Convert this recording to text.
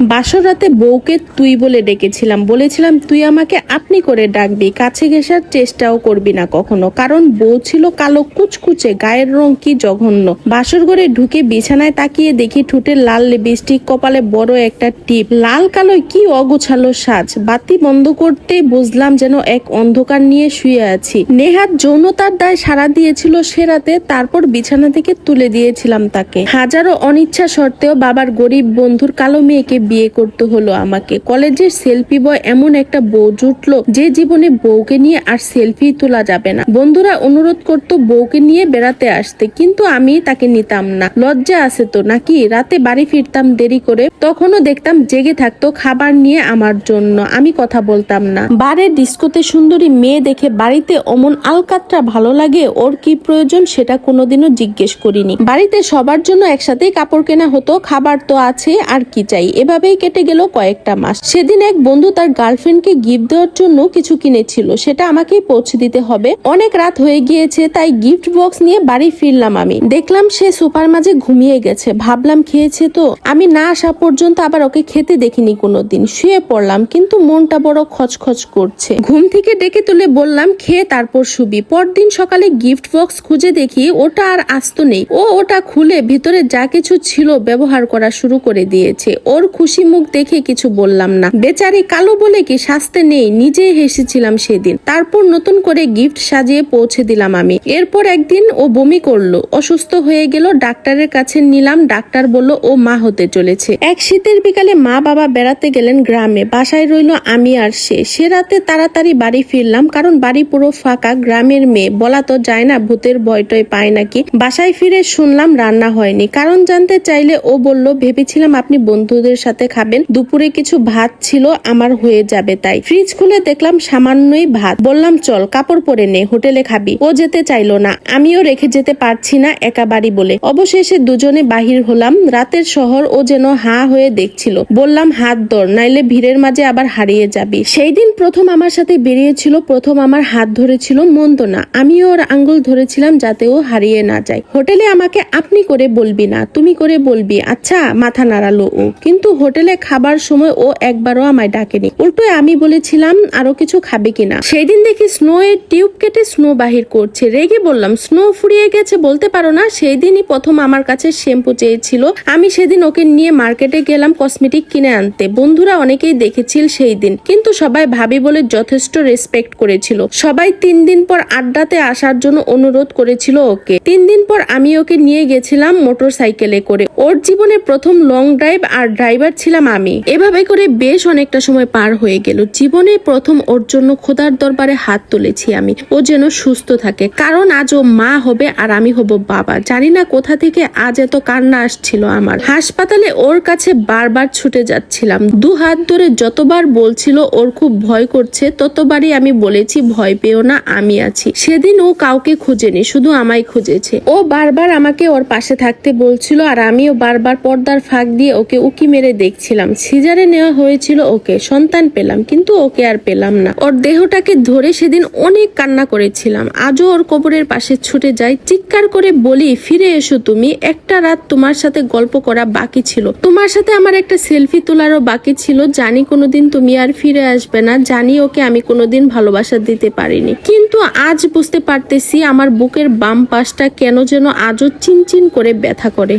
বাসর রাতে বউকে তুই বলে ডেকেছিলাম। বলেছিলাম, তুই আমাকে আপনি করে ডাকবি, কাছে ঘেসার চেষ্টাও করবি না কখনো। কারণ বউ ছিল কালো কুচকুচে, গায়ের রং কি জঘন্য। বাসর ঘরে ঢুকে বিছানায় তাকিয়ে দেখি ঠুটে লাল লিপস্টিক, কপালে বড় একটা টিপ। লাল কালো কি অগোছালো সাজ। বাতি বন্ধ করতে বুঝলাম যেন এক অন্ধকার নিয়ে শুয়ে আছি। নেহাত যৌনতার দায় সারা দিয়েছিল সে রাতে, তারপর বিছানা থেকে তুলে দিয়েছিলাম তাকে। হাজারো অনিচ্ছা সত্ত্বেও বাবার গরিব বন্ধুর কালো মেয়েকে বিয়ে করতে হলো আমাকে। কলেজের সেলফি বয় এমন একটা বউ জুটলো যে জীবনে বউকে নিয়ে আর সেলফি তোলা যাবে না। বন্ধুরা অনুরোধ করতো বউকে নিয়ে বেড়াতে আসতে, কিন্তু আমি তাকে নিতাম না। লজ্জা আছে তো নাকি? রাতে বাড়ি ফিরতাম দেরি করে, তখনও দেখতাম জেগে থাকতো খাবার নিয়ে আমার জন্য। আমি কথা বলতাম না। বারে ডিস্কোতে সুন্দরী মেয়ে দেখে বাড়িতে অমন আলকাতরা ভালো লাগে, ওর কি প্রয়োজন সেটা কোনোদিনও জিজ্ঞেস করিনি। বাড়িতে সবার জন্য একসাথেই কাপড় কেনা হতো, খাবার তো আছে, আর কি চাই? এভাবেই কেটে গেল কয়েকটা মাস। সেদিন এক বন্ধু তার গার্লফ্রেন্ডকে গিফট দেওয়ার জন্য কিছু কিনেছিল। সেটা আমাকেই পৌঁছে দিতে হবে। অনেক রাত হয়ে গিয়েছে, তাই গিফট বক্স নিয়ে বাড়ি ফিরলাম আমি। দেখলাম সে সোফার মাঝে ঘুমিয়ে গেছে। ভাবলাম, খেয়েছে তো? আমি না আসা পর্যন্ত আবার ওকে খেতে দেখিনি কোনোদিন। শুয়ে পড়লাম, কিন্তু মনটা বড় খচখচ করছে। ঘুম থেকে ডেকে তুলে বললাম, খেয়ে তারপর শুবি। পরদিন সকালে গিফট বক্স খুঁজে দেখি ওটা আর আস্ত নেই। ও ওটা খুলে ভিতরে যা কিছু ছিল ব্যবহার করা শুরু করে দিয়েছে। ওর খুশি মুখ দেখে কিছু বললাম না। বেচারি কালো বলে কি শাস্তে নেই, নিজেই হেসেছিলাম সেদিন। তারপর নতুন করে গিফট সাজিয়ে পৌঁছে দিলাম আমি। এরপর একদিন ও বমি করল, অসুস্থ হয়ে গেল, ডাক্তারের কাছে নিলাম, ডাক্তার বলল, ও মা হতে চলেছে। এক শীতের বিকালে মা বাবা বেড়াতে গেলেন গ্রামে। বাসায় রইল আমি আর সে। সে রাতে তাড়াতাড়ি বাড়ি ফিরলাম, কারণ বাড়ি পুরো ফাঁকা, গ্রামের মেয়ে। বলা তো যায় না, ভূতের ভয়টয় পায় নাকি? বাসায় ফিরে শুনলাম, রান্না হয়নি। কারণ জানতে চাইলে ও বলল, ভেবেছিলাম আপনি বন্ধুদের সাথে খাবেন। দুপুরে কিছু ভাত ছিল, আমার হয়ে যাবে তাই। ফ্রিজ খুলে দেখলাম সামান্যই ভাত। বললাম, চল, কাপড় পরে নে, হোটেলে খাবি। ও যেতে চাইলো না। আমিও রেখে যেতে পারছি না একা বাড়ি বলে। অবশেষে দুজনে বাহির হলাম। রাতের শহর ও যেন হা হয়ে দেখছিল। বললাম, হাত ধর, নাইলে ভিড়ের মাঝে আবার হারিয়ে যাবি। সেই দিন প্রথম আমার সাথে বেরিয়েছিল, প্রথম আমার হাত ধরেছিল, মন্দ না। আমিও ওর আঙ্গুল ধরেছিলাম যাতে ও হারিয়ে না যায়। হোটেলে আমাকে, আপনি করে বলবি না, তুমি করে বলবি। আচ্ছা মাথা নাড়ালো ও। কিন্তু হোটেলে খাবার সময় ও একবারও আমায় ডাকেনি। উল্টো আমি বলেছিলাম, আরও কিছু খাবে কিনা? সেই দিন দেখি স্নো এর টিউব কেটে স্নো বাহির করছে। রেগে বললাম, স্নো ফুরিয়ে গেছে, বলতে পারো না সেই দিনই প্রথম আমার কাছে শ্যাম্পু চেয়েছিল। আমি সেদিন ওকে নিয়ে মার্কেটে গেলাম কসমেটিক কিনে আনতে। বন্ধুরা অনেকেই দেখেছিল সেই দিন, কিন্তু সবাই ভাবি বলে যথেষ্ট রেসপেক্ট করেছিল। সবাই তিন দিন পর আড্ডাতে আসার জন্য অনুরোধ করেছিল ওকে। তিন দিন পর আমি ওকে নিয়ে গেছিলাম মোটর সাইকেলে করে। ওর জীবনে প্রথম লং ড্রাইভ আর ড্রাইভার ছিলাম আমি। এভাবে করে বেশ অনেকটা সময় পার হয়ে গেল। জীবনে প্রথম ওর জন্য খোদার দরবারে হাত তুলেছি আমি। ও যেন সুস্থ থাকে। কারণ আজ ও মা হবে আর আমি হব বাবা। জানি না কোথা থেকে আজ এত কান্না আসছিল আমার। হাসপাতালে ওর কাছে বারবার ছুটে যাচ্ছিলাম। দু হাত ধরে যতবার বলছিল ওর খুব ভয় করছে, ততবারই আমি বলেছি, ভয় পেও না, আমি আছি। সেদিন ও কাউকে খুঁজেনি, শুধু আমায় খুঁজেছে। ও বারবার আমাকে ওর পাশে থাকতে বলছিল আর আমিও বারবার পর্দার ফাঁক দিয়ে ওকে উকি মেরে দেখছিলাম। সিজারে নেওয়া হয়েছিল ওকে, সন্তান পেলাম, কিন্তু ওকে আর পেলাম না। ওর দেহটাকে ধরে সেদিন অনেক কান্না করেছিলাম। আজও ওর কবরের পাশে ছুটে যাই, চিৎকার করে বলি, ফিরে এসো তুমি, একটা রাত তোমার সাথে গল্প করা বাকি ছিল। তোমার সাথে আমার একটা সেলফি তোলারও বাকি ছিল। জানি কোনোদিন তুমি আর ফিরে আসবে না, জানি ওকে আমি কোনোদিন ভালোবাসা দিতে পারিনি। কিন্তু আজ বুঝতে পারতেছি আমার বুকের বাম পাশটা কেন যেন আজও চিনচিন করে ব্যথা করে।